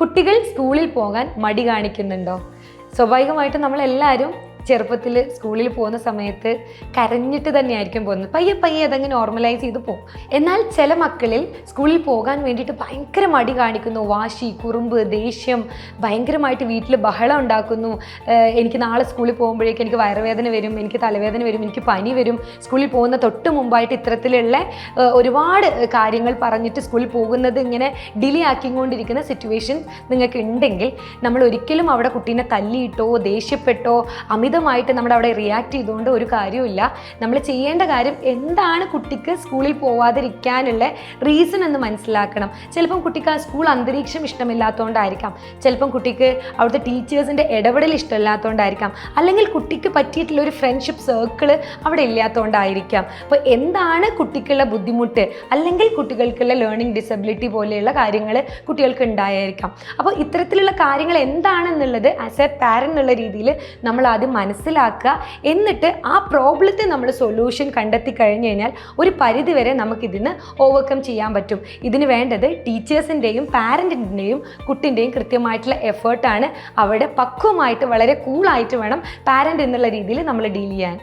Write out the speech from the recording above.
കുട്ടികൾ സ്കൂളിൽ പോകാൻ മടി കാണിക്കുന്നുണ്ടോ? സ്വാഭാവികമായിട്ടും നമ്മളെല്ലാവരും ചെറുപ്പത്തിൽ സ്കൂളിൽ പോകുന്ന സമയത്ത് കരഞ്ഞിട്ട് തന്നെയായിരിക്കും പോകുന്നത്. പയ്യെ പയ്യെ അതങ്ങ് നോർമലൈസ് ചെയ്ത് പോകും എന്നാൽ ചില മക്കളിൽ സ്കൂളിൽ പോകാൻ വേണ്ടിയിട്ട് ഭയങ്കര മടി കാണിക്കുന്നു. വാശി കുറുമ്പ് ദേഷ്യം ഭയങ്കരമായിട്ട് വീട്ടിൽ ബഹളം ഉണ്ടാക്കുന്നു. എനിക്ക് നാളെ സ്കൂളിൽ പോകുമ്പോഴേക്കും എനിക്ക് വയറുവേദന വരും എനിക്ക് തലവേദന വരും എനിക്ക് പനി വരും. സ്കൂളിൽ പോകുന്ന തൊട്ട് മുമ്പായിട്ട് ഇത്തരത്തിലുള്ള ഒരുപാട് കാര്യങ്ങൾ പറഞ്ഞിട്ട് സ്കൂളിൽ പോകുന്നത് ഇങ്ങനെ ഡിലേ ആക്കിക്കൊണ്ടിരിക്കുന്ന സിറ്റുവേഷൻ നിങ്ങൾക്ക് ഉണ്ടെങ്കിൽ നമ്മൾ ഒരിക്കലും അവിടെ കുട്ടീനെ തല്ലിയിട്ടോ ദേഷ്യപ്പെട്ടോ അമിതമായിട്ട് നമ്മുടെ അവിടെ റിയാക്ട് ചെയ്തുകൊണ്ട് ഒരു കാര്യമില്ല നമ്മൾ ചെയ്യേണ്ട കാര്യം എന്താണ് കുട്ടിക്ക് സ്കൂളിൽ പോവാതിരിക്കാനുള്ള റീസൺ എന്ന് മനസ്സിലാക്കണം. ചിലപ്പം കുട്ടിക്ക് ആ സ്കൂൾ അന്തരീക്ഷം ഇഷ്ടമില്ലാത്തതുകൊണ്ടായിരിക്കാം ചിലപ്പം കുട്ടിക്ക് അവിടുത്തെ ടീച്ചേഴ്സിന്റെ ഇടപെടൽ ഇഷ്ടമില്ലാത്തതുകൊണ്ടായിരിക്കാം അല്ലെങ്കിൽ കുട്ടിക്ക് പറ്റിയിട്ടുള്ള ഒരു ഫ്രണ്ട്ഷിപ്പ് സർക്കിൾ അവിടെ ഇല്ലാത്തതുകൊണ്ടായിരിക്കാം അപ്പോൾ എന്താണ് കുട്ടിക്കുള്ള ബുദ്ധിമുട്ട്? അല്ലെങ്കിൽ കുട്ടികൾക്കുള്ള ലേണിംഗ് ഡിസബിലിറ്റി പോലെയുള്ള കാര്യങ്ങൾ കുട്ടികൾക്ക് ഉണ്ടായിരിക്കാം അപ്പോൾ ഇത്തരത്തിലുള്ള കാര്യങ്ങൾ എന്താണെന്നുള്ളത് ആസ് എ പാരൻ എന്നുള്ള രീതിയിൽ നമ്മൾ ആദ്യം മനസ്സിലാക്കുക എന്നിട്ട് ആ പ്രോബ്ലത്തെ നമ്മൾ സൊല്യൂഷൻ കണ്ടെത്തി കഴിഞ്ഞ് കഴിഞ്ഞാൽ ഒരു പരിധിവരെ നമുക്കിതിന് ഓവർകം ചെയ്യാൻ പറ്റും. ഇതിന് വേണ്ടത് ടീച്ചേഴ്സിന്റെയും പാരന്റിന്റെയും കുട്ടിന്റെയും കൃത്യമായിട്ടുള്ള എഫേർട്ടാണ് അവിടെ പക്വമായിട്ട് വളരെ കൂളായിട്ട് വേണം പാരന്റ് എന്നുള്ള രീതിയിൽ നമ്മൾ ഡീൽ ചെയ്യാൻ.